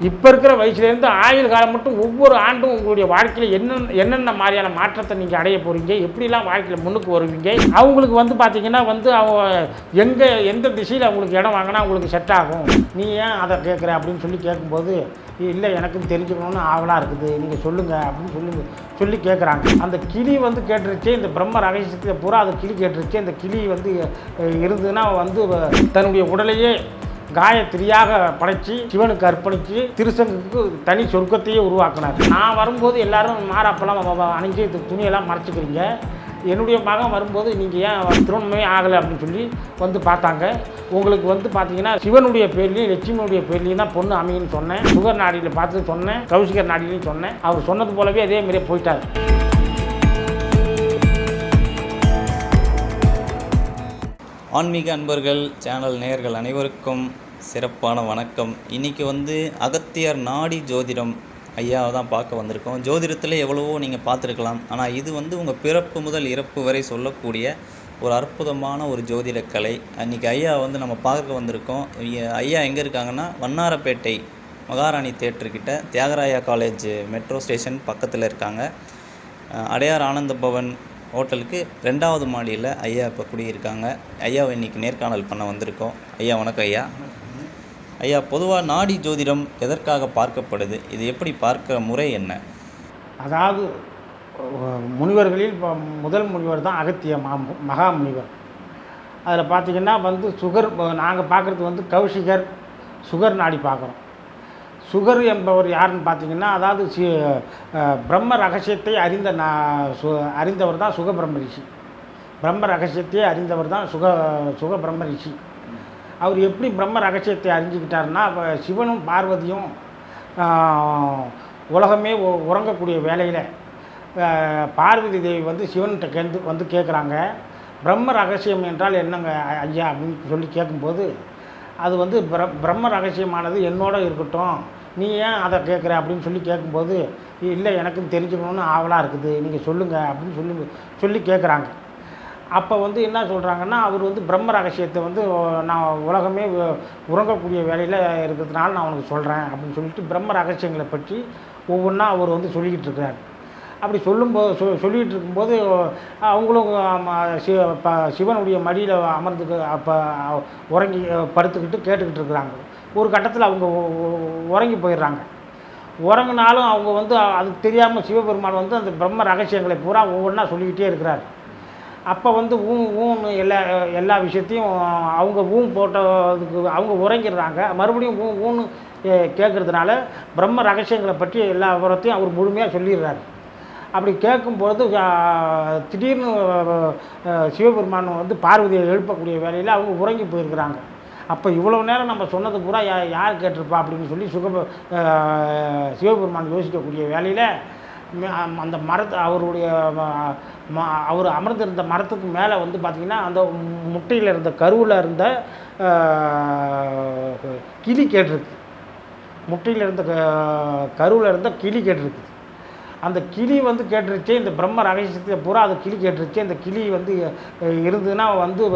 இப்போ இருக்கிற வயசுலேருந்து ஆயுள் காலம் மட்டும் ஒவ்வொரு ஆண்டும் உங்களுடைய வாழ்க்கையில் என்னென்ன என்னென்ன மாதிரியான மாற்றத்தை நீங்கள் அடைய போகிறீங்க எப்படிலாம் வாழ்க்கையில் முன்னுக்கு வருவீங்க? அவங்களுக்கு வந்து பார்த்தீங்கன்னா வந்து அவங்க எங்கே எந்த திசையில் அவங்களுக்கு இடம் வாங்கினா அவங்களுக்கு செட் ஆகும். நீ ஏன் அதை கேட்குற அப்படின்னு சொல்லி கேட்கும்போது இல்லை எனக்கும் தெரிஞ்சுக்கணும்னு ஆவலாக இருக்குது. நீங்கள் சொல்லுங்கள் அப்படின்னு சொல்லி சொல்லி கேட்குறாங்க அந்த கிளி வந்து கேட்டுருச்சு இந்த பிரம்ம ரகசியத்தை பூரா அந்த கிளி கேட்டுருச்சு. அந்த கிளி வந்து இருந்ததுன்னா வந்து தன்னுடைய உடலையே காயத்ரியாக படைச்சு சிவனுக்கு அர்ப்பணித்து திருசங்குக்கு தனி சொர்க்கத்தையே உருவாக்கினார். நான் வரும்போது எல்லாரும் மாறாப்பெல்லாம் அணிஞ்சு இந்த துணியெல்லாம் மறைச்சிக்கிறீங்க. என்னுடைய மகன் வரும்போது நீங்கள் ஏன் திருமணமே ஆகலை அப்படின்னு சொல்லி வந்து பார்த்தாங்க. உங்களுக்கு வந்து பார்த்தீங்கன்னா சிவனுடைய பேர்லையும் லட்சுமியுடைய பேர்லையும் தான் பொண்ணு அமையுன்னு சொன்னேன். சுகர் நாடியில் பார்த்து சொன்னேன். கௌசிகர் நாடிலையும் சொன்னேன். அவர் சொன்னது போலவே அதே மாதிரியே போயிட்டார். ஆன்மீக அன்பர்கள் சேனல் நேயர்கள் அனைவருக்கும் சிறப்பான வணக்கம். இன்றைக்கி வந்து அகத்தியார் நாடி ஜோதிடம் ஐயாவை தான் பார்க்க வந்திருக்கோம். ஜோதிடத்தில் எவ்வளவோ நீங்கள் பார்த்துருக்கலாம். ஆனால் இது வந்து உங்கள் பிறப்பு முதல் இறப்பு வரை சொல்லக்கூடிய ஒரு அற்புதமான ஒரு ஜோதிட கலை. அன்றைக்கி ஐயா வந்து நம்ம பார்க்க வந்திருக்கோம். ஐயா- ஐயா எங்கே இருக்காங்கன்னா வண்ணாரப்பேட்டை மகாராணி தேட்டர்கிட்ட தியாகராயா காலேஜ் மெட்ரோ ஸ்டேஷன் பக்கத்தில் இருக்காங்க. அடையார் ஆனந்த பவன் ஹோட்டலுக்கு ரெண்டாவது மாடியில் ஐயா இப்போ குடியிருக்காங்க. ஐயாவை இன்னைக்கு நேர்காணல் பண்ண வந்திருக்கோம். ஐயா வணக்கம் ஐயா. ஐயா பொதுவாக நாடி ஜோதிடம் எதற்காக பார்க்கப்படுது? இது எப்படி பார்க்கிற முறை என்ன? அதாவது முனிவர்களில் இப்போ முதல் முனிவர் தான் அகத்திய மகா முனிவர். அதில் பார்த்திங்கன்னா வந்து சுகர் நாங்கள் பார்க்குறது வந்து கௌஷிகர் சுகர் நாடி பார்க்குறோம் சுகர் என்பவர் யாருன்னு பார்த்தீங்கன்னா அதாவது சி பிரம்ம ரகசியத்தை அறிந்த நா சு அறிந்தவர் தான் சுக பிரம்ம ரிஷி. பிரம்ம ரகசியத்தையே அறிந்தவர் தான் சுக சுக பிரம்ம ரிஷி. அவர் எப்படி பிரம்ம ரகசியத்தை அறிஞ்சுக்கிட்டாருன்னா இப்போ சிவனும் பார்வதியும் உலகமே உறங்கக்கூடிய வேலையில் பார்வதி தேவி வந்து சிவன்கிட்ட கேந்து வந்து கேட்குறாங்க பிரம்ம ரகசியம் என்றால் என்னங்க ஐயா அப்படின்னு சொல்லி கேட்கும்போது அது வந்து பிர பிரம்ம ரகசியமானது என்னோட இருக்கட்டும். நீ ஏன் அதை கேட்குற அப்படின்னு சொல்லி கேட்கும்போது இல்லை எனக்கும் தெரிஞ்சுக்கணும்னு ஆவலாக இருக்குது. நீங்கள் சொல்லுங்கள் அப்படின்னு சொல்லி சொல்லி கேட்குறாங்க அப்போ வந்து என்ன சொல்கிறாங்கன்னா அவர் வந்து பிரம்ம ரகசியத்தை வந்து நான் உலகமே உறங்கக்கூடிய வேலையில் இருக்கிறதுனால நான் உனக்கு சொல்கிறேன் அப்படின்னு சொல்லிட்டு பிரம்ம ரகசியங்களை பற்றி ஒவ்வொன்றா அவர் வந்து சொல்லிக்கிட்டு இருக்கிறார். அப்படி சொல்லும்போது சொ சொல்லிகிட்டு இருக்கும்போது அவங்களும் சி ப சிவனுடைய மடியில் அமர்ந்து அப்போ உறங்கி படுத்துக்கிட்டு கேட்டுக்கிட்டு இருக்கிறாங்க. ஒரு கட்டத்தில் அவங்க உறங்கி போயிடுறாங்க. உறங்கினாலும் அவங்க வந்து அது தெரியாமல் சிவபெருமான் வந்து அந்த பிரம்ம ரகசியங்களை பூரா ஒவ்வொன்றா சொல்லிக்கிட்டே இருக்கிறார். அப்போ வந்து ஊ ஊன்னு எல்லா எல்லா விஷயத்தையும் அவங்க ஊன் போட்டதுக்கு அவங்க உறங்கிடுறாங்க. மறுபடியும் ஊ ஊன்னு கேட்குறதுனால பிரம்ம ரகசியங்களை பற்றி எல்லா விவரத்தையும் அவர் முழுமையாக சொல்லிடுறாரு. அப்படி கேட்கும்பொழுது திடீர்னு சிவபெருமான் வந்து பார்வதியை எழுப்பக்கூடிய வேலையில் அவங்க உறங்கி போயிருக்கிறாங்க. அப்போ இவ்வளோ நேரம் நம்ம சொன்னது பூரா யா யார் கேட்டிருப்பா அப்படின்னு சொல்லி சுக சிவபெருமான் யோசிக்கக்கூடிய வேலையில் அந்த மரத்து அவருடைய ம- அவர் அமர்ந்திருந்த மரத்துக்கு மேலே வந்து பார்த்திங்கன்னா அந்த முட்டையில் இருந்த கருவில் இருந்த கிளி கேட்டிருக்கு. முட்டையில் இருந்த கருவில் இருந்த கிளி கேட்டிருக்குது அந்த கிளி வந்து கேட்டுருச்சு இந்த பிரம்ம ரகசியத்தை பூரா அது கிளி கேட்டுருச்சு. அந்த கிளி வந்து இருந்ததுன்னா வந்து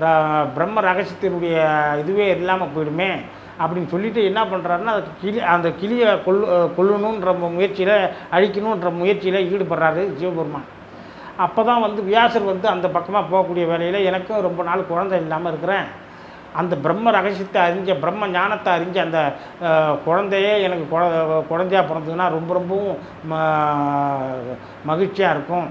ர- பிரம்ம ரகசியத்தினுடைய இதுவே இல்லாமல் போயிடுமே. அப்படின்னு சொல்லிட்டு என்ன பண்ணுறாருன்னா அது கிளி அந்த கிளியை கொல் கொல்லணுன்ற முயற்சியில் அழிக்கணுன்ற முயற்சியில் ஈடுபடுறாரு சிவபெருமான் அப்போ தான் வந்து வியாசர் வந்து அந்த பக்கமாக போகக்கூடிய வேலையில் எனக்கும் ரொம்ப நாள் குழந்தை இல்லாமல் இருக்கிறேன். அந்த பிரம்ம ரகசியத்தை அறிஞ்ச பிரம்ம ஞானத்தை அறிஞ்ச அந்த குழந்தையே எனக்கு குழ குழந்தையா பிறந்ததுன்னா ரொம்ப ரொம்பவும் ம- மகிழ்ச்சியாக இருக்கும்.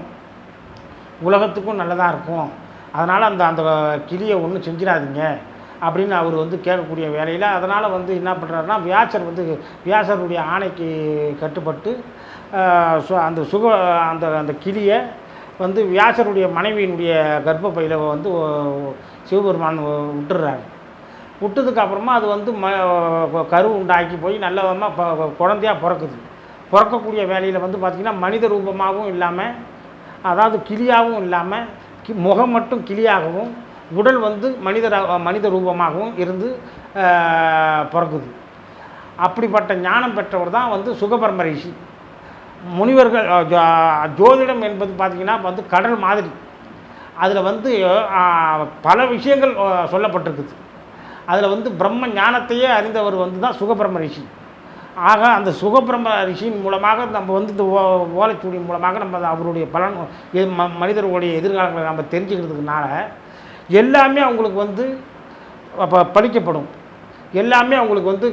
உலகத்துக்கும் நல்லதாக இருக்கும். அதனால் அந்த அந்த கிளியை ஒன்றும் செஞ்சிடாதீங்க. அப்படின்னு அவர் வந்து கேட்கக்கூடிய வேலையில் அதனால் வந்து என்ன பண்ணுறாருன்னா வியாசர் வந்து வியாசருடைய ஆணைக்கு கட்டுப்பட்டு சு- அந்த சுக அந்த அந்த கிளியை வந்து வியாசருடைய மனைவியினுடைய கர்ப்பப்பையில் வந்து சிவபெருமான் விட்டுறாரு. விட்டதுக்கு அப்புறமா அது வந்து ம கரு உண்டாக்கி போய் நல்ல விதமாக குழந்தையா பிறக்குது. பிறக்கக்கூடிய வேலையில் வந்து பார்த்திங்கன்னா மனித ரூபமாகவும் இல்லாமல் அதாவது கிளியாகவும் இல்லாமல் கி முகம் மட்டும் கிளியாகவும் உடல் வந்து மனித மனித ரூபமாகவும் இருந்து பிறகுது பிறக்குது. அப்படிப்பட்ட ஞானம் பெற்றவர் தான் வந்து சுகபர்ம ரிஷி. முனிவர்கள் ஜோ- ஜோதிடம் என்பது பார்த்திங்கன்னா வந்து கடல் மாதிரி. அதில் வந்து பல விஷயங்கள் சொல்லப்பட்டிருக்குது. அதில் வந்து பிரம்ம ஞானத்தையே அறிந்தவர் வந்து தான் சுகபிரம ரிஷி. ஆக அந்த சுகபிரம ரிஷியின் மூலமாக நம்ம வந்து இந்த ஓ ஓலைச்சூடியின் மூலமாக நம்ம அவருடைய பலன் மனிதர்களுடைய எதிர்காலங்களை நம்ம தெரிஞ்சுக்கிறதுக்குனால எல்லாமே அவங்களுக்கு வந்து அப்போ படிக்கப்படும். எல்லாமே அவங்களுக்கு வந்து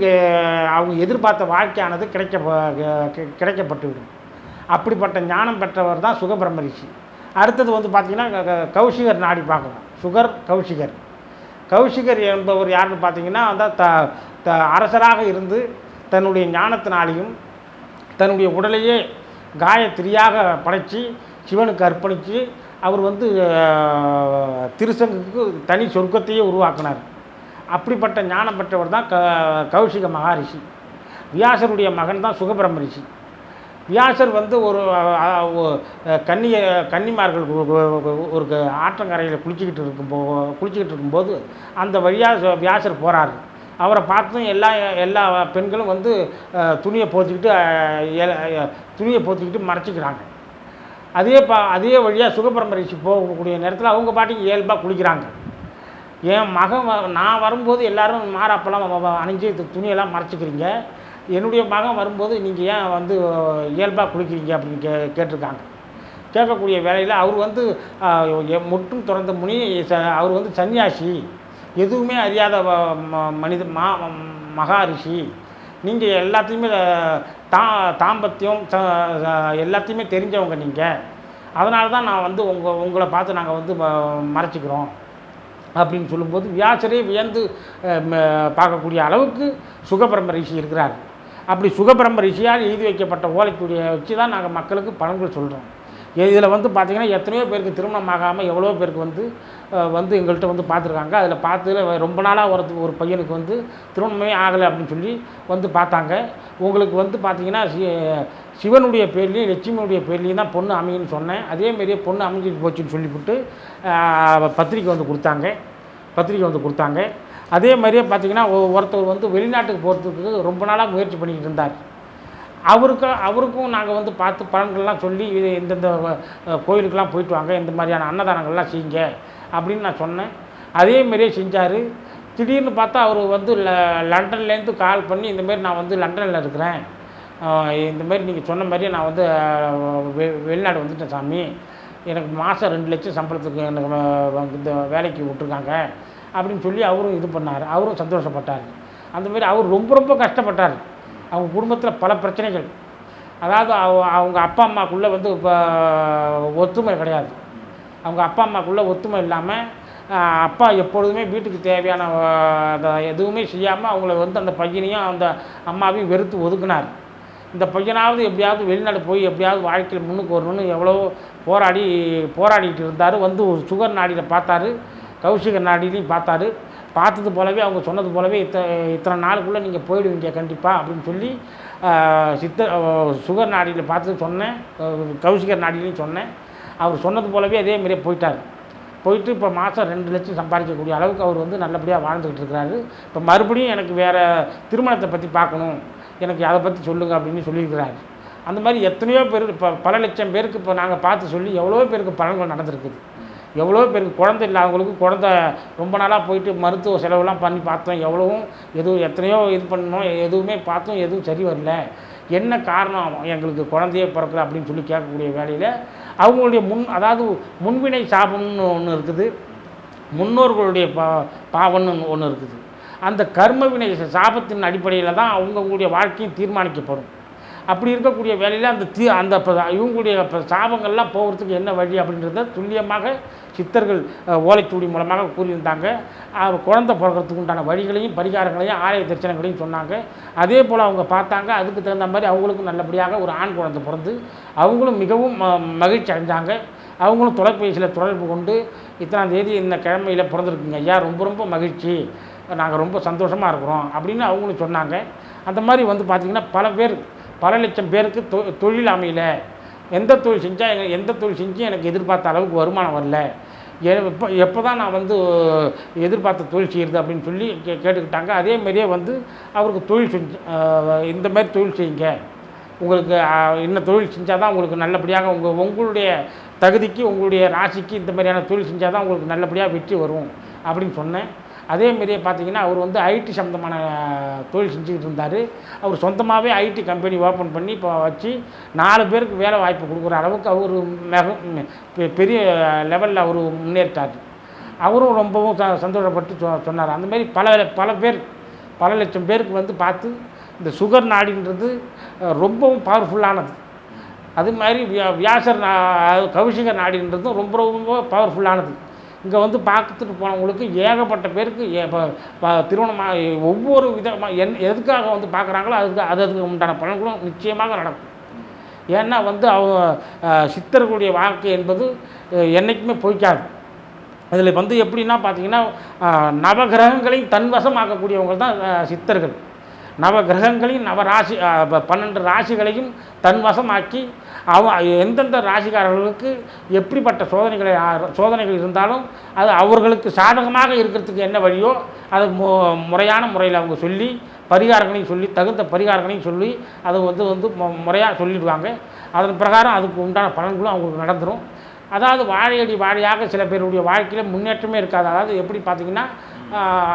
அவங்க எதிர்பார்த்த வாழ்க்கையானது கிடைக்க கிடைக்கப்பட்டுவிடும். அப்படிப்பட்ட ஞானம் பெற்றவர் தான் சுகபிரமரிஷி அடுத்தது வந்து பார்த்திங்கன்னா க- கௌஷிகர் நாடி பார்க்கணும் சுகர் கௌஷிகர். கௌஷிகர் என்பவர் யாருன்னு பார்த்தீங்கன்னா அந்த த த அரசராக இருந்து தன்னுடைய ஞானத்தினாலையும் தன்னுடைய உடலையே காயத்திரியாக படைச்சி சிவனுக்கு அர்ப்பணித்து அவர் வந்து அஹ், திருசங்குக்கு தனி சொர்க்கத்தையே உருவாக்கினார். அப்படிப்பட்ட ஞானம் பெற்றவர் தான் க கௌஷிக மகாரிஷி. வியாசருடைய மகன் தான் சுகபிரம ரிஷி வியாசர் வந்து ஒரு கன்னிய கன்னிமார்கள் ஒரு- க- ஆற்றங்கரையில் குளிச்சுக்கிட்டு இருக்கும்போ குளிச்சுக்கிட்டு இருக்கும்போது அந்த வழியாக வியாசர் போகிறாரு அவரை பார்த்தும் எல்லா எல்லா பெண்களும் வந்து துணியை போத்திக்கிட்டு துணியை போத்திக்கிட்டு மறைச்சிக்கிறாங்க. அதே பா அதே வழியாக சுகபிரம போகக்கூடிய நேரத்தில் அவங்க பாட்டுக்கு இயல்பாக குளிக்கிறாங்க. என் மகன் வ- நான் வரும்போது எல்லாரும் மாறாப்பெல்லாம் அணிஞ்சு இது துணியெல்லாம் மறைச்சிக்கிறீங்க. என்னுடைய மகன் வரும்போது நீங்கள் ஏன் வந்து இயல்பாக குளிக்கிறீங்க அப்படின்னு கே கேட்டிருக்காங்க. கேட்கக்கூடிய வேலையில் அவர் வந்து எ- முற்றும் திறந்த முனி ச- அவர் வந்து சன்னியாசி. எதுவுமே அறியாத வ- ம- மனித மா மகாரிஷி. நீங்கள் எல்லாத்தையுமே தா தாம்பத்தியம் ச- எல்லாத்தையுமே தெரிஞ்சவங்க நீங்கள் அதனால தான் நான் வந்து உங்கள் உங்களை பார்த்து நாங்கள் வந்து ம- மறைச்சிக்கிறோம். அப்படின்னு சொல்லும்போது வியாசரே வியந்து பார்க்கக்கூடிய அளவுக்கு சுகபிரம்ம ரிஷி இருக்கிறார். அப்படி சுகபிரம்ம ரிஷியால் எழுதி வைக்கப்பட்ட ஓலைக்கூடிய வச்சு தான் நாங்கள் மக்களுக்கு பலன்கள் சொல்கிறோம் இதில் வந்து பார்த்திங்கன்னா எத்தனையோ பேருக்கு திருமணம் ஆகாமல் எவ்வளோ பேருக்கு வந்து வந்து எங்கள்கிட்ட வந்து பார்த்துருக்காங்க. அதில் பார்த்து ரொம்ப நாளாக ஒரு ஒரு பையனுக்கு வந்து திருமணமே ஆகலை அப்படின்னு சொல்லி வந்து பார்த்தாங்க. உங்களுக்கு வந்து பார்த்தீங்கன்னா சிவனுடைய பேர்லேயும் லட்சுமியுடைய பேர்லேயும் தான் பொண்ணு அமையுன்னு சொன்னேன். அதேமாரியே பொண்ணு அமைஞ்சிட்டு போச்சுன்னு சொல்லிவிட்டு பத்திரிக்கை வந்து கொடுத்தாங்க. பத்திரிக்கை வந்து கொடுத்தாங்க. அதே மாதிரியே பார்த்தீங்கன்னா ஒருத்தர் வந்து வெளிநாட்டுக்கு போகிறதுக்கு ரொம்ப நாளாக முயற்சி பண்ணிக்கிட்டு இருந்தார். அவருக்கு அவருக்கும் நாங்கள் வந்து பார்த்து பலன்கள்லாம் சொல்லி இது இந்தந்த கோயிலுக்கெல்லாம் போயிட்டு வாங்க இந்த மாதிரியான அன்னதானங்கள்லாம் செய்யுங்க. அப்படின்னு நான் சொன்னேன். அதே மாதிரியே செஞ்சார். திடீர்னு பார்த்தா அவர் வந்து ல- லண்டன்லேருந்து கால் பண்ணி இந்தமாரி நான் வந்து லண்டனில் இருக்கிறேன். இந்தமாரி நீங்கள் சொன்ன மாதிரியே நான் வந்து வெ- வெளிநாடு வந்துட்டேன் சாமி. எனக்கு மாதம் ரெண்டு லட்சம் சம்பளத்துக்கு எனக்கு இந்த வேலைக்கு விட்ருக்காங்க அப்படின்னு சொல்லி அவரும் இது பண்ணார். அவரும் சந்தோஷப்பட்டார். அந்தமாரி அவர் ரொம்ப ரொம்ப கஷ்டப்பட்டார். அவங்க குடும்பத்தில் பல பிரச்சனைகள். அதாவது அவ- அவங்க அப்பா அம்மாக்குள்ளே வந்து இப்போ ஒத்துமை கிடையாது. அவங்க அப்பா அம்மாக்குள்ளே ஒத்துமை இல்லாமல் அப்பா எப்பொழுதுமே வீட்டுக்கு தேவையான ஆஹ், எதுவுமே செய்யாமல் அவங்கள வந்து அந்த பையனையும் அந்த அம்மாவையும் வெறுத்து ஒதுக்குனார். இந்த பையனாவது எப்படியாவது வெளிநாடு போய் எப்படியாவது வாழ்க்கையில் முன்னுக்கு வரணும்னு எவ்வளோ போராடி போராடிட்டு இருந்தார். வந்து ஒரு சுகர் நாடியில் பார்த்தாரு. கௌஷிக நாடிலையும் பார்த்தாரு. பார்த்தது போலவே அவங்க சொன்னது போலவே இத்த இத்தனை நாளுக்குள்ளே நீங்கள் போயிடுவீங்க கண்டிப்பாக அப்படின்னு சொல்லி சித்த சுகர் நாடியில் பார்த்து சொன்னேன். கௌசிகர் நாடிலையும் சொன்னேன். அவர் சொன்னது போலவே அதே மாதிரியே போயிட்டார். போயிட்டு இப்போ மாதம் ரெண்டு லட்சம் சம்பாதிக்கக்கூடிய அளவுக்கு அவர் வந்து நல்லபடியாக வாழ்ந்துக்கிட்டு இருக்கிறாரு. இப்போ மறுபடியும் எனக்கு வேறு திருமணத்தை பற்றி பார்க்கணும். எனக்கு அதை பற்றி சொல்லுங்க அப்படின்னு சொல்லியிருக்கிறாரு. அந்த மாதிரி எத்தனையோ பேர் இப்போ பல லட்சம் பேருக்கு இப்போ நாங்கள் பார்த்து சொல்லி எவ்வளோ பேருக்கு பலன்கள் நடந்திருக்குது. எவ்வளோ பேருக்கு குழந்தை இல்லாதவங்களுக்கு குழந்தை ரொம்ப நாளாக போயிட்டு மருத்துவ செலவுலாம் பண்ணி பார்த்தோம். எவ்வளவும் எதுவும் எத்தனையோ இது பண்ணோம் எதுவுமே பார்த்தோம் எதுவும் சரி வரல. என்ன காரணம் எங்களுக்கு குழந்தையே பிறக்கல அப்படின்னு சொல்லி கேட்கக்கூடிய வேலையில் அவங்களுடைய முன் அதாவது முன்வினை சாபம்னு ஒன்று இருக்குது. முன்னோர்களுடைய பா பாவம்னு ஒன்று இருக்குது. அந்த கர்மவினை சாபத்தின் அடிப்படையில் தான் அவங்கவுங்களுடைய வாழ்க்கையும் தீர்மானிக்கப்படும். அப்படி இருக்கக்கூடிய வேலையில் அந்த தீ அந்த இவங்களுடைய சாபங்கள்லாம் போகிறதுக்கு என்ன வழி அப்படின்றத துல்லியமாக சித்தர்கள் ஓலைச்சூடி மூலமாக கூறியிருந்தாங்க. குழந்தை பிறக்கிறதுக்கு உண்டான வழிகளையும் பரிகாரங்களையும் ஆலய தரிசனங்களையும் சொன்னாங்க. அதே போல் அவங்க பார்த்தாங்க அதுக்கு தகுந்த மாதிரி அவங்களுக்கும் நல்லபடியாக ஒரு ஆண் குழந்தை பிறந்து அவங்களும் மிகவும் ம- மகிழ்ச்சி அடைஞ்சாங்க. அவங்களும் தொலைபேசியில் தொடர்பு கொண்டு இத்தனாம் தேதி இந்த கிழமையில் பிறந்திருக்குங்க ஐயா ரொம்ப ரொம்ப மகிழ்ச்சி. நாங்கள் ரொம்ப சந்தோஷமாக இருக்கிறோம் அப்படின்னு அவங்களும் சொன்னாங்க. அந்த மாதிரி வந்து பார்த்திங்கன்னா பல பேர் பல லட்சம் பேருக்கு தொ தொழில் அமையல. எந்த தொழில் செஞ்சால் எந்த தொழில் செஞ்சு எனக்கு எதிர்பார்த்த அளவுக்கு வருமானம் வரல. எப்போ எப்போ தான் நான் வந்து எதிர்பார்த்த தொழில் செய்கிறது அப்படின்னு சொல்லி கே கேட்டுக்கிட்டாங்க. அதே மாதிரியே வந்து அவருக்கு தொழில் செஞ்சு இந்த மாதிரி தொழில் செய்யுங்க. உங்களுக்கு என்ன தொழில் செஞ்சால் தான் உங்களுக்கு நல்லபடியாக உங்கள் உங்களுடைய தகுதிக்கு உங்களுடைய ராசிக்கு இந்த மாதிரியான தொழில் செஞ்சால் தான் உங்களுக்கு நல்லபடியாக வெற்றி வரும் அப்படின்னு சொன்னேன். அதே மாரியே பார்த்தீங்கன்னா அவர் வந்து ஐடி சம்மந்தமான தொழில் செஞ்சுக்கிட்டு இருந்தார். அவர் சொந்தமாகவே ஐடி கம்பெனி ஓப்பன் பண்ணி இப்போ வச்சு நாலு பேருக்கு வேலை வாய்ப்பு கொடுக்குற அளவுக்கு அவர் மிக பெ- பெரிய லெவலில் அவர் முன்னேறிட்டார். அவரும் ரொம்பவும் ச சந்தோஷப்பட்டு சொ சொன்னார். அந்தமாரி பல பல பேர் பல லட்சம் பேருக்கு வந்து பார்த்து இந்த சுகர் நாடின்றது ரொம்பவும் பவர்ஃபுல்லானது அது மாதிரி வியா வியாசர் நா நாடின்றதும் ரொம்ப ரொம்ப பவர்ஃபுல்லானது இங்கே வந்து பார்த்துட்டு போனவங்களுக்கு ஏகப்பட்ட பேருக்கு ஏ- திருமணமாக ஒவ்வொரு விதமாக என் எதுக்காக வந்து பார்க்குறாங்களோ அதுக்கு அது அதுக்கு உண்டான பலன்களும் நிச்சயமாக நடக்கும். ஏன்னா வந்து அவங்க சித்தர்களுடைய வாழ்க்கை என்பது என்றைக்குமே பொய்க்காது. அதில் வந்து எப்படின்னா பார்த்தீங்கன்னா நவகிரகங்களையும் தன்வசமாக்கக்கூடியவங்க தான் சித்தர்கள். நவ நவகிரகங்களையும் நவ ராசி பன்னெண்டு ராசிகளையும் தன்வசமாக்கி அவ எந்தெந்த ராசிக்காரர்களுக்கு எப்படிப்பட்ட சோதனைகளை சோதனைகள் இருந்தாலும் அது அவர்களுக்கு சாதகமாக இருக்கிறதுக்கு என்ன வழியோ அது மு முறையான முறையில் அவங்க சொல்லி பரிகாரங்களையும் சொல்லி தகுந்த பரிகாரங்களையும் சொல்லி அதை வந்து வந்து முறையாக சொல்லிடுவாங்க. அதன் பிரகாரம் அதுக்கு உண்டான பலன்களும் அவங்களுக்கு நடந்துடும் அதாவது வாழையடி வாழையாக சில பேருடைய வாழ்க்கையில் முன்னேற்றமே இருக்காது. அதாவது எப்படி பார்த்தீங்கன்னா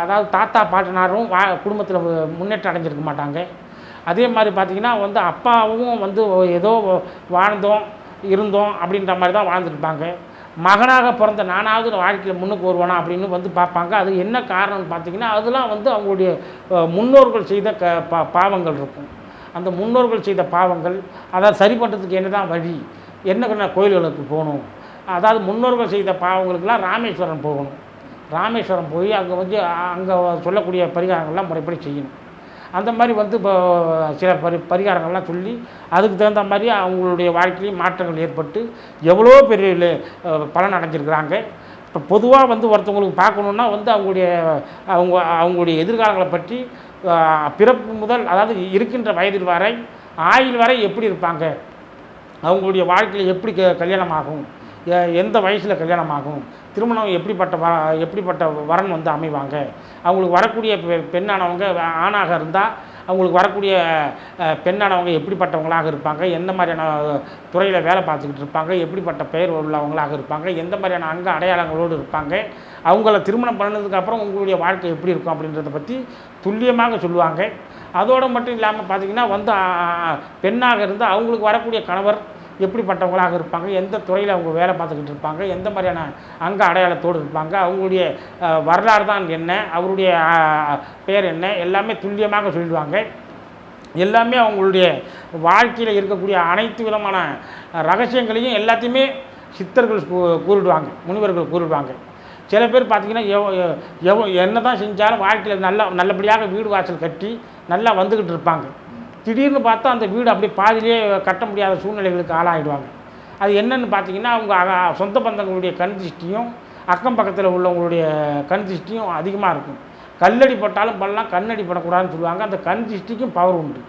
அதாவது தாத்தா பாட்டனாரும் வா குடும்பத்தில் முன்னேற்றம் அடைஞ்சிருக்க மாட்டாங்க. அதே மாதிரி பார்த்தீங்கன்னா வந்து அப்பாவும் வந்து ஏதோ வாழ்ந்தோம் இருந்தோம் அப்படின்ற மாதிரி தான் வாழ்ந்துருப்பாங்க. மகனாக பிறந்த நானாவது வாழ்க்கையில் முன்னுக்கு வருவானா அப்படின்னு வந்து பார்ப்பாங்க. அது என்ன காரணம்னு பார்த்தீங்கன்னா அதெல்லாம் வந்து அவங்களுடைய முன்னோர்கள் செய்த க பா பாவங்கள் இருக்கும். அந்த முன்னோர்கள் செய்த பாவங்கள் அதை சரி பண்ணுறதுக்கு என்ன தான் வழி என்ன கோயில்களுக்கு போகணும் அதாவது முன்னோர்கள் செய்த பாவங்களுக்கெல்லாம் ராமேஸ்வரம் போகணும். ராமேஸ்வரம் போய் அங்கே வந்து அங்கே சொல்லக்கூடிய பரிகாரங்கள்லாம் முறைப்படி செய்யணும். அந்த மாதிரி வந்து இப்போ சில பரி பரிகாரங்கள்லாம் சொல்லி அதுக்கு தகுந்த மாதிரி அவங்களுடைய வாழ்க்கையிலையும் மாற்றங்கள் ஏற்பட்டு எவ்வளோ பெரிய பலன் அடைஞ்சிருக்கிறாங்க. இப்போ பொதுவாக வந்து ஒருத்தவங்களுக்கு பார்க்கணுன்னா வந்து அவங்களுடைய அவங்க அவங்களுடைய எதிர்காலங்களை பற்றி பிறப்பு முதல் அதாவது இருக்கின்ற வயதில் வரை ஆயுள் வரை எப்படி இருப்பாங்க? அவங்களுடைய வாழ்க்கையில் எப்படி க கல்யாணம் ஆகும் எந்த வயசில் கல்யாணம் ஆகும் திருமணம் எப்படிப்பட்ட வ எப்படிப்பட்ட வரன் வந்து அமைவாங்க? அவங்களுக்கு வரக்கூடிய பெ- பெண்ணானவங்க ஆணாக இருந்தால் அவங்களுக்கு வரக்கூடிய பெண்ணானவங்க எப்படிப்பட்டவங்களாக இருப்பாங்க? எந்த மாதிரியான துறையில் வேலை பார்த்துக்கிட்டு இருப்பாங்க? எப்படிப்பட்ட பெயர் உள்ளவங்களாக இருப்பாங்க? எந்த மாதிரியான அங்க அடையாளங்களோடு இருப்பாங்க? அவங்கள திருமணம் பண்ணதுக்கப்புறம் உங்களுடைய வாழ்க்கை எப்படி இருக்கும் அப்படின்றத பற்றி துல்லியமாக சொல்லுவாங்க. அதோடு மட்டும் இல்லாமல் பார்த்தீங்கன்னா வந்து பெண்ணாக இருந்தால் அவங்களுக்கு வரக்கூடிய கணவர் எப்படிப்பட்டவங்களாக இருப்பாங்க எந்த துறையில் அவங்க வேலை பார்த்துக்கிட்டு இருப்பாங்க எந்த மாதிரியான அங்க அடையாளத்தோடு இருப்பாங்க அவங்களுடைய வரலாறு தான் என்ன அவருடைய பெயர் என்ன எல்லாமே துல்லியமாக சொல்லிடுவாங்க. எல்லாமே அவங்களுடைய வாழ்க்கையில் இருக்கக்கூடிய அனைத்து விதமான ரகசியங்களையும் எல்லாத்தையுமே சித்தர்கள் கூறிடுவாங்க முனிவர்கள் கூறிடுவாங்க. சில பேர் பார்த்தீங்கன்னா எவ எவ என்ன தான் செஞ்சாலும் வாழ்க்கையில் நல்ல நல்லபடியாக வீடு வாசல் கட்டி நல்லா வந்துக்கிட்டு இருப்பாங்க. திடீர்னு பார்த்தா அந்த வீடு அப்படியே பாதிலே கட்ட முடியாத சூழ்நிலைகளுக்கு ஆளாகிடுவாங்க அது என்னென்னு பார்த்தீங்கன்னா அவங்க சொந்த பந்தங்களுடைய கண் திருஷ்டியும் அக்கம் பக்கத்தில் உள்ளவங்களுடைய கண் திருஷ்டியும் அதிகமாக இருக்கும். கல்லடி பட்டாலும் பண்ணலாம் கண்ணடி படக்கூடாதுன்னு சொல்லுவாங்க. அந்த கண் திருஷ்டிக்கும் பவர் உண்டு.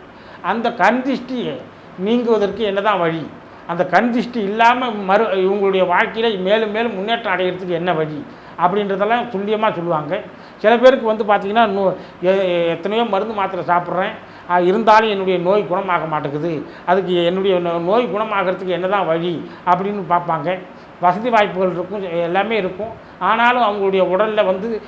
அந்த கண் திருஷ்டியை நீங்குவதற்கு என்னதான் வழி? அந்த கண் திருஷ்டி இல்லாமல் மறு இவங்களுடைய வாழ்க்கையில் மேலும் மேலும் முன்னேற்றம் அடைகிறதுக்கு என்ன வழி? அப்படின்றதெல்லாம் துல்லியமாக சொல்லுவாங்க. சில பேருக்கு வந்து பார்த்திங்கன்னா எ- எத்தனையோ மருந்து மாத்திரை சாப்பிட்றேன். இருந்தாலும் என்னுடைய நோய் குணமாக மாட்டேங்குது. அதுக்கு என்னுடைய நோ- நோய் என்ன என்னதான் வழி அப்படின்னு பார்ப்பாங்க. வசதி வாய்ப்புகள் இருக்கும் எல்லாமே இருக்கும். ஆனாலும் அவங்களுடைய உடலில் வந்து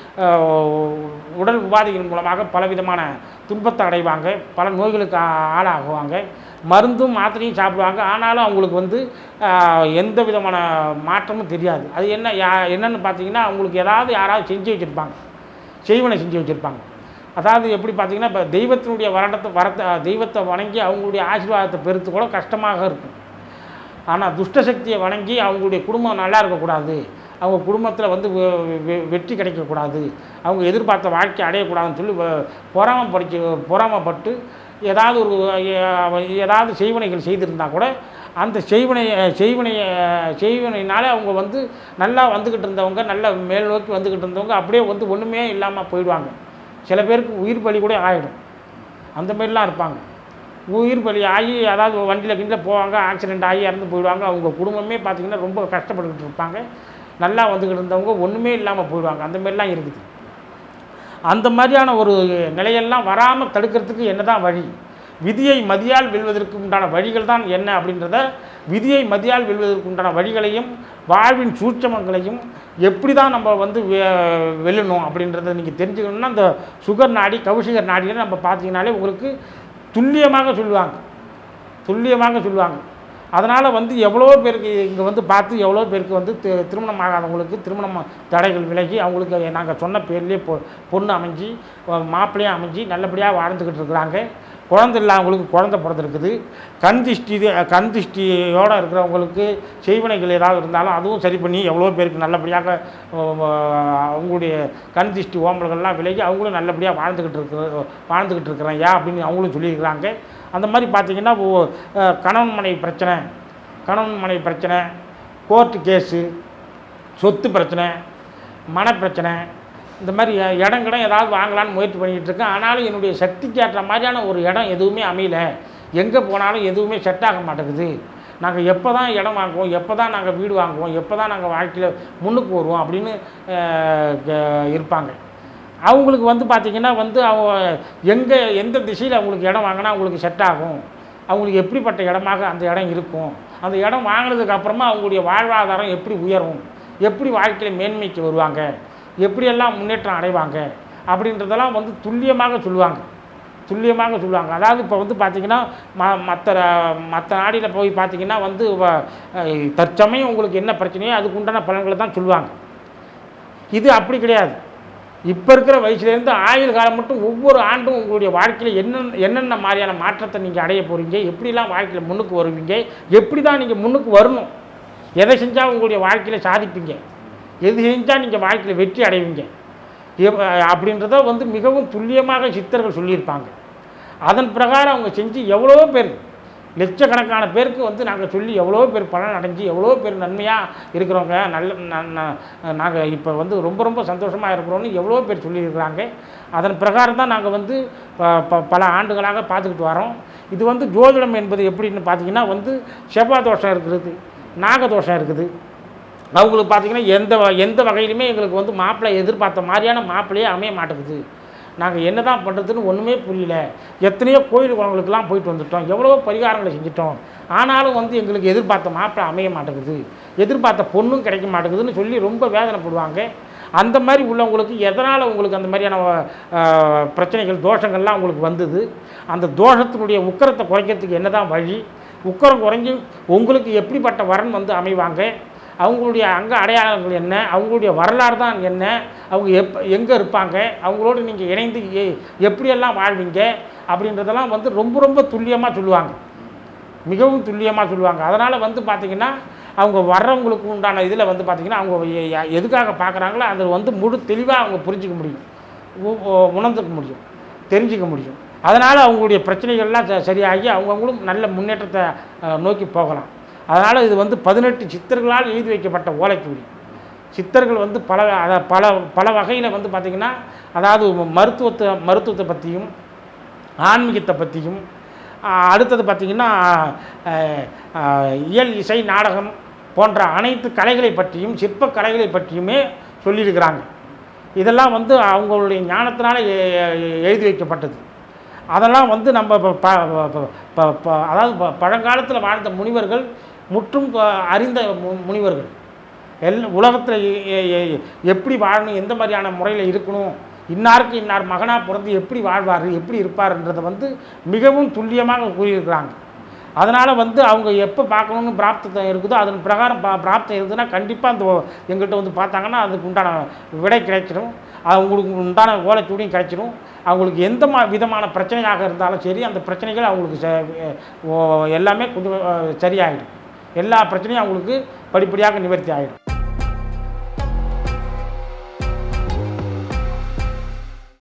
உடல் உபாதைகள் மூலமாக பலவிதமான துன்பத்தை அடைவாங்க. பல நோய்களுக்கு ஆளாகுவாங்க. மருந்தும் மாத்திரையும் சாப்பிடுவாங்க. ஆனாலும் அவங்களுக்கு வந்து எந்த விதமான மாற்றமும் தெரியாது. அது என்ன யா என்னென்னு பார்த்தீங்கன்னா அவங்களுக்கு ஏதாவது யாராவது செஞ்சு வச்சுருப்பாங்க. செய்வனை செஞ்சு வச்சுருப்பாங்க. அதாவது எப்படி பார்த்தீங்கன்னா இப்போ தெய்வத்தினுடைய வரடத்தை வரத்தை தெய்வத்தை வணங்கி அவங்களுடைய ஆசீர்வாதத்தை பெறுத்து கூட கஷ்டமாக இருக்கும். ஆனால் துஷ்ட சக்தியை வணங்கி அவங்களுடைய குடும்பம் நல்லா இருக்கக்கூடாது. அவங்க குடும்பத்தில் வந்து வெ- வெ- வெற்றி கிடைக்கக்கூடாது. அவங்க எதிர்பார்த்த வாழ்க்கை அடையக்கூடாதுன்னு சொல்லி பொறாமப்படுத்தி பொறாமை பொறாமப்பட்டு ஏதாவது ஒரு ஏதாவது செய்வினைகள் செய்திருந்தால் கூட அந்த செய்வினை செய்வனை செய்வனையினால அவங்க வந்து நல்லா வந்துக்கிட்டு இருந்தவங்க நல்லா மேல் நோக்கி வந்துக்கிட்டு இருந்தவங்க அப்படியே வந்து ஒன்றுமே இல்லாமல் போயிடுவாங்க. சில பேருக்கு உயிர் பலி கூட ஆகிடும் அந்த மாதிரிலாம் இருப்பாங்க. உயிர் பலி ஆகி அதாவது வண்டியில் கிண்டியில் போவாங்க ஆக்சிடெண்ட் ஆகி இறந்து போயிடுவாங்க. அவங்க குடும்பமே பார்த்திங்கன்னா ரொம்ப கஷ்டப்பட்டுக்கிட்டு இருப்பாங்க. நல்லா வந்துக்கிட்டு இருந்தவங்க ஒன்றுமே இல்லாமல் போயிடுவாங்க. அந்த மாதிரிலாம் இருக்குது. அந்த மாதிரியான ஒரு நிலையெல்லாம் வராமல் தடுக்கிறதுக்கு என்ன தான் வழி? விதியை மதியால் வெல்வதற்கு உண்டான வழிகள் தான் என்ன அப்படின்றத விதியை மதியால் வெல்வதற்கு உண்டான வழிகளையும் வாழ்வின் சூட்சமங்களையும் எப்படி தான் நம்ம வந்து வெ- வெல்லணும் அப்படின்றத நீங்கள் தெரிஞ்சுக்கணும்னா அந்த சுகர் நாடி கவுசிகர் நாடியில் நம்ம பார்த்தீங்கனாலே உங்களுக்கு துல்லியமாக சொல்லுவாங்க. துல்லியமாக சொல்லுவாங்க. அதனால் வந்து எவ்வளோ பேருக்கு இங்கே வந்து பார்த்து எவ்வளோ பேருக்கு வந்து தி- திருமணம் ஆகாதவங்களுக்கு திருமணம் தடைகள் விலகி அவங்களுக்கு நாங்கள் சொன்ன பேர்லேயே பொ பொண்ணு அமைஞ்சு மாப்பிள்ளையும் அமைஞ்சு நல்லபடியாக வாழ்ந்துக்கிட்டு இருக்கிறாங்க. குழந்தை இல்லாதவங்களுக்கு குழந்தை பிறந்திருக்குது. கண் திஷ்டி கண் திஷ்டியோடு இருக்கிறவங்களுக்கு செய்வினைகள் ஏதாவது இருந்தாலும் அதுவும் சரி பண்ணி எவ்வளோ பேருக்கு நல்லபடியாக அவங்களுடைய கண் திஷ்டி ஓம்பல்கள்லாம் விலகி அவங்களும் நல்லபடியாக வாழ்ந்துக்கிட்டு இருக்கிற வாழ்ந்துக்கிட்டு இருக்கிறேன் ஏன் அப்படின்னு அவங்களும் சொல்லியிருக்கிறாங்க. அந்த மாதிரி பார்த்தீங்கன்னா கணவன் மனைவி பிரச்சனை கணவன் மனைவி பிரச்சனை கோர்ட்டு கேஸு சொத்து பிரச்சனை மனப்பிரச்சனை இந்த மாதிரி இடம் கிடம் ஏதாவது வாங்கலான்னு முயற்சி பண்ணிக்கிட்டு இருக்கேன். ஆனாலும் என்னுடைய சக்திக்கு ஏற்ற மாதிரியான ஒரு இடம் எதுவுமே அமையல. எங்கே போனாலும் எதுவுமே செட் ஆக மாட்டேங்குது. நாங்கள் எப்போ தான் இடம் வாங்குவோம் எப்போ தான் நாங்கள் வீடு வாங்குவோம் எப்போ தான் நாங்கள் வாழ்க்கையில் முன்னுக்கு வருவோம் அப்படின்னு க- இருப்பாங்க. அவங்களுக்கு வந்து பார்த்திங்கன்னா வந்து அவங்க எங்கே எந்த திசையில் அவங்களுக்கு இடம் வாங்கினா அவங்களுக்கு செட் ஆகும். அவங்களுக்கு எப்படிப்பட்ட இடமாக அந்த இடம் இருக்கும். அந்த இடம் வாங்கினதுக்கு அப்புறமா அவங்களுடைய வாழ்வாதாரம் எப்படி உயரும்? எப்படி வாழ்க்கையில் மேன்மைக்கு வருவாங்க? எப்படியெல்லாம் முன்னேற்றம் அடைவாங்க? அப்படின்றதெல்லாம் வந்து துல்லியமாக சொல்லுவாங்க. துல்லியமாக சொல்லுவாங்க. அதாவது இப்போ வந்து பார்த்திங்கன்னா ம மற்ற மற்ற நாடியில் போய் பார்த்திங்கன்னா வந்து வ- தற்சமயம் உங்களுக்கு என்ன பிரச்சனையோ அதுக்கு உண்டான பலன்களை தான் சொல்லுவாங்க. இது அப்படி கிடையாது. இப்போ இருக்கிற வயசுலேருந்து ஆயுள் காலம் மட்டும் ஒவ்வொரு ஆண்டும் உங்களுடைய வாழ்க்கையில் என்னென்ன என்னென்ன மாதிரியான மாற்றத்தை நீங்கள் அடைய போகிறீங்க எப்படிலாம் வாழ்க்கையில் முன்னுக்கு வருவீங்க? எப்படி தான் நீங்கள் முன்னுக்கு வரணும்? எதை செஞ்சால் உங்களுடைய வாழ்க்கையில் சாதிப்பீங்க? எது செஞ்சால் நீங்கள் வாழ்க்கையில் வெற்றி அடைவீங்க? அப்படின்றத வந்து மிகவும் துல்லியமாக சித்தர்கள் சொல்லியிருப்பாங்க. அதன் பிரகாரம் அவங்க செஞ்சு எவ்வளோ பேர் லட்சக்கணக்கான பேருக்கு வந்து நாங்கள் சொல்லி எவ்வளோ பேர் பலன் அடைஞ்சு எவ்வளோ பேர் நன்மையாக இருக்கிறவங்க நல்ல நாங்கள் இப்போ வந்து ரொம்ப ரொம்ப சந்தோஷமாக இருக்கிறோன்னு எவ்வளோ பேர் சொல்லியிருக்கிறாங்க. அதன் பிரகாரம் தான் நாங்கள் வந்து ப- ப- பல ஆண்டுகளாக பார்த்துக்கிட்டு வரோம். இது வந்து ஜோதிடம் என்பது எப்படின்னு பார்த்தீங்கன்னா வந்து செவ்வாய் தோஷம் இருக்கிறது நாகதோஷம் இருக்குது. அவங்களுக்கு பார்த்திங்கன்னா எந்த வ- எந்த வகையிலுமே எங்களுக்கு வந்து மாப்பிள்ளை எதிர்பார்த்த மாதிரியான மாப்பிள்ளையே அமைய மாட்டேங்குது. நாங்கள் என்ன தான் பண்ணுறதுன்னு ஒன்றுமே புரியல. எத்தனையோ கோயில் குளங்களுக்கெல்லாம் போயிட்டு வந்துட்டோம். எவ்வளவோ பரிகாரங்களை செஞ்சிட்டோம். ஆனாலும் வந்து எங்களுக்கு எதிர்பார்த்த மாப்பிள்ளை அமைய மாட்டேங்குது. எதிர்பார்த்த பொண்ணும் கிடைக்க மாட்டேங்குதுன்னு சொல்லி ரொம்ப வேதனைப்படுவாங்க. அந்த மாதிரி உள்ளவங்களுக்கு எதனால் உங்களுக்கு அந்த மாதிரியான பிரச்சனைகள் தோஷங்கள்லாம் உங்களுக்கு வந்தது? அந்த தோஷத்தினுடைய உக்கரத்தை குறைக்கிறதுக்கு என்ன தான் வழி? உக்கரம் குறைஞ்சி உங்களுக்கு எப்படிப்பட்ட வரன் வந்து அமைவாங்க? அவங்களுடைய அங்க அடையாளங்கள் என்ன? அவங்களுடைய வரலாறு தான் என்ன? அவங்க எப் எங்கே இருப்பாங்க? அவங்களோடு நீங்கள் இணைந்து எ- எப்படியெல்லாம் வாழ்வீங்க? அப்படின்றதெல்லாம் வந்து ரொம்ப ரொம்ப துல்லியமாக சொல்லுவாங்க. மிகவும் துல்லியமாக சொல்லுவாங்க. அதனால் வந்து பார்த்திங்கன்னா அவங்க வர்றவங்களுக்கு உண்டான இதில் வந்து பார்த்திங்கன்னா அவங்க எதுக்காக பார்க்குறாங்களோ அதை வந்து முழு தெளிவாக அவங்க புரிஞ்சிக்க முடியும். உணர்ந்துக்க முடியும். தெரிஞ்சிக்க முடியும். அதனால் அவங்களுடைய பிரச்சனைகள்லாம் ச- சரியாகி அவங்கவுங்களும் நல்ல முன்னேற்றத்தை நோக்கி போகலாம். அதனால் இது வந்து பதினெட்டு சித்தர்களால் எழுதி வைக்கப்பட்ட ஓலைக்குறி. சித்தர்கள் வந்து பல அதை பல பல வகையில் வந்து பார்த்திங்கன்னா அதாவது மருத்துவத்தை மருத்துவத்தை பற்றியும் ஆன்மீகத்தை பற்றியும் அடுத்தது பார்த்திங்கன்னா இயல் இசை நாடகம் போன்ற அனைத்து கலைகளை பற்றியும் சிற்ப கலைகளை பற்றியுமே சொல்லியிருக்கிறாங்க. இதெல்லாம் வந்து அவங்களுடைய ஞானத்தினால எழுதி வைக்கப்பட்டது. அதெல்லாம் வந்து நம்ம ப- ப- ப- ப- அதாவது ப- பழங்காலத்தில் வாழ்ந்த முனிவர்கள் முற்றும் அறிந்த முனிவர்கள். எல் உலகத்தில் எப்படி வாழணும் எந்த மாதிரியான முறையில் இருக்கணும் இன்னாருக்கு இன்னார் மகனாக பிறந்து எப்படி வாழ்வார் எப்படி இருப்பார்ன்றதை வந்து மிகவும் துல்லியமாக கூறியிருக்கிறாங்க. அதனால் வந்து அவங்க எப்போ பார்க்கணுன்னு பிராப்தம் இருக்குதோ அதன் பிரகாரம் பா பிராப்தம் இருக்குதுன்னா கண்டிப்பாக அந்த எங்கள்கிட்ட வந்து பார்த்தாங்கன்னா அதுக்கு உண்டான விடை கிடைச்சிடும் அவங்களுக்கு உண்டான ஓலைச்சூடியும் கிடைச்சிடும் அவங்களுக்கு எந்த மா விதமான பிரச்சனையாக இருந்தாலும் சரி அந்த பிரச்சனைகள் அவங்களுக்கு ச- ஓ- எல்லாமே கொஞ்சம் சரியாகிடும் எல்லா பிரச்சனையும் அவங்களுக்கு படிப்படியாக நிவர்த்தி ஆகிடும்